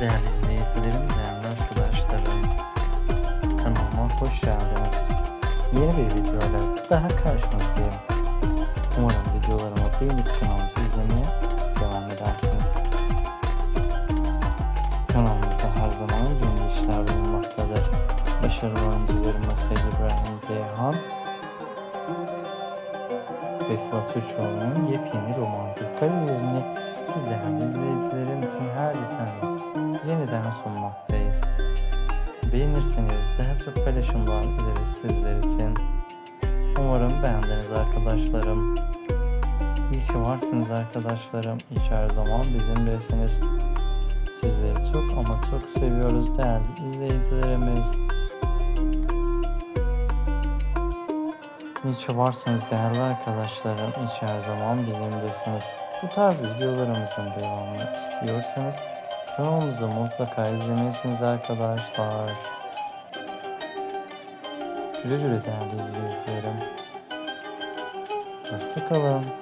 Değerli izleyicilerim, değerli arkadaşlarım. Kanalıma hoş geldiniz. Yeni bir videoyla daha karşınızdayım. Umarım videolarımı beğenip kanalımızı izlemeye devam edersiniz. Kanalımızda her zaman yeni işler bulunmaktadır. Başarılı oyuncularımız Sayın İbrahim Zeyhan ve Sıla Türkoğlu'nun yepyeni romantik kariyerini siz değerli izleyicilerim için her geçen yeniden sunmaktayız. Beğenirseniz daha çok paylaşımlar dileriz sizler için. Umarım beğendiniz arkadaşlarım. İyi ki varsınız arkadaşlarım. İyi ki her zaman bizimlesiniz. Sizleri çok ama çok seviyoruz değerli izleyicilerimiz. İyi ki varsınız değerli arkadaşlarım. İyi ki her zaman bizimlesiniz. Bu tarz videolarımızın devamını istiyorsanız kanalımızı mutlaka izlemelisiniz arkadaşlar. Güle güle değerli izleyicilerim. Hoşçakalın.